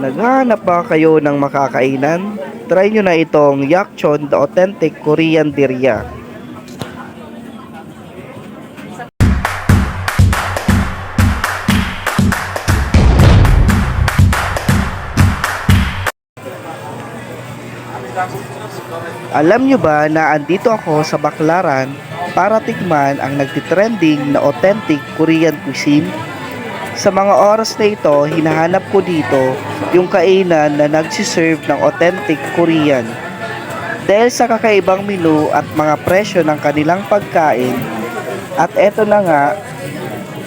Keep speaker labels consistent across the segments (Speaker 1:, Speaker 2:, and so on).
Speaker 1: Naghahanap ba kayo ng makakainan? Try nyo na itong Yakchon The Authentic Korean Dirya. Alam nyo ba na andito ako sa Baklaran para tikman ang nagtitrending na authentic Korean cuisine? Sa mga oras na ito, hinahanap ko dito yung kainan na nagsiserve ng authentic Korean. Dahil sa kakaibang menu at mga presyo ng kanilang pagkain, at eto na nga,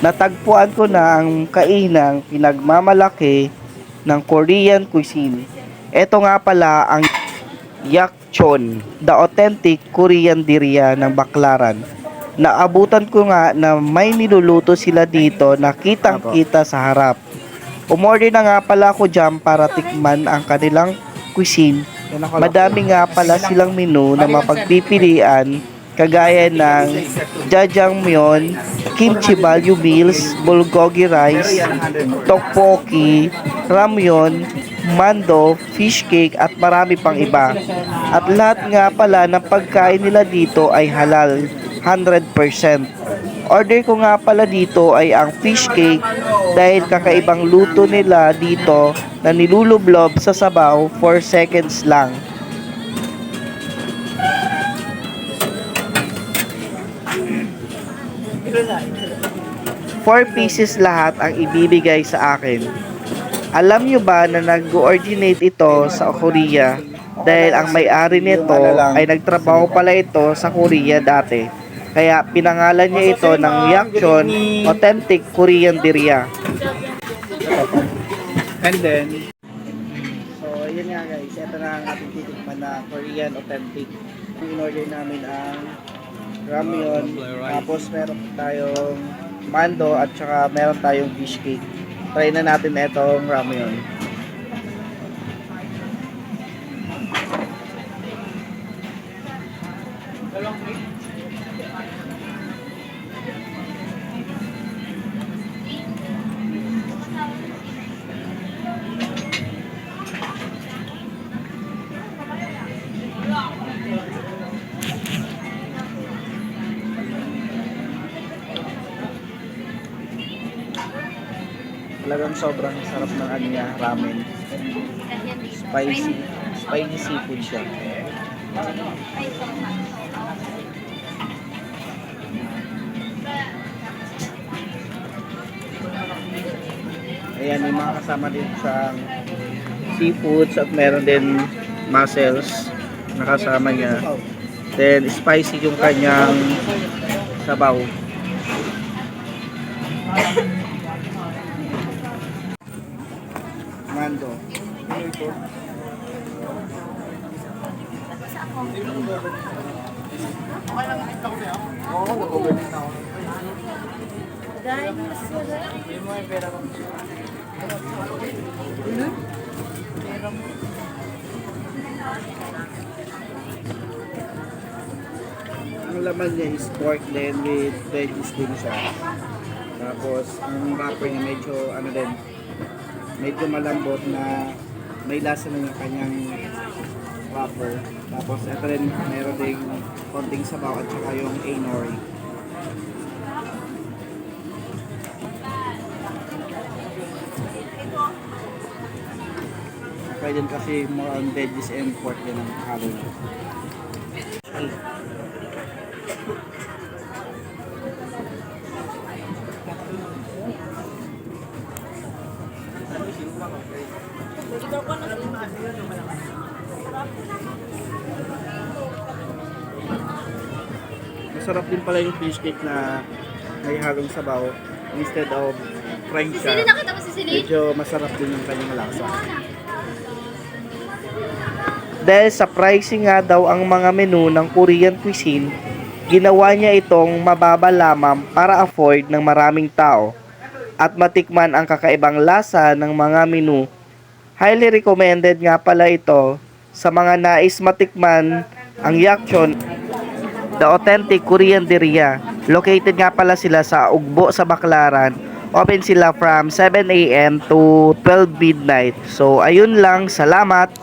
Speaker 1: natagpuan ko na ang kainang pinagmamalaki ng Korean cuisine. Ito nga pala ang Yakchon, the authentic Korean dirya ng Baklaran. Naabutan ko nga na may niluluto sila dito na kitang-kita sa harap. Umorder na nga pala ako dyan para tikman ang kanilang cuisine. Madami nga pala silang menu na mapagpipilian kagaya ng jajangmyeon, kimchi value meals, bulgogi rice, tteokbokki, ramyun, mando, fish cake at marami pang iba. At lahat nga pala ng pagkain nila dito ay halal, 100%. Order ko nga pala dito ay ang fish cake dahil kakaibang luto nila dito na nilulublob sa sabaw 4 seconds lang. Four pieces lahat ang ibibigay sa akin. Alam nyo ba na nag-originate ito sa Korea dahil ang may-ari nito ay nagtrabaho pala ito sa Korea dati. Kaya pinangalan niya ito ng Yakchon Authentic Korean Dirya.
Speaker 2: And then,
Speaker 1: So, yun nga guys. Ito na ang ating titikman na Korean Authentic. In-order namin ang ramyun. Tapos meron tayong mando at saka meron tayong fish cake. Try na natin itong ramyun. Talagang sobrang sarap ng ano niya, ramen. Spicy. Spicy seafood siya. Ayan, may mga kasama din sa seafoods at meron din mussels na kasama niya. Then, spicy yung kanyang sabaw. Mando. Ang laman niya is pork then with veggies din siya. Tapos, ang wrapper niya medyo, ano din, medyo malambot na may lasa na yung kanyang wrapper. Tapos, ito rin, meron ding konting sabaw at saka yung A-nori. Pwede din kasi more on veggies and pork din ang halo niya. Masarap din pala yung fish cake na may halong sabaw instead of fried siya.
Speaker 3: Nakita mo si Sili?
Speaker 1: Medyo masarap din yung kanyang lasa. Dahil sa pricing nga daw ang mga menu ng Korean cuisine, ginawa niya itong mababa lamang para afford ng maraming tao at matikman ang kakaibang lasa ng mga menu. Highly recommended nga pala ito sa mga nais matikman ang Yakchon, the authentic Korean dirya. Located nga pala sila sa Ugbo sa Baklaran open sila from 7 a.m. to 12 midnight. So, ayun lang. Salamat!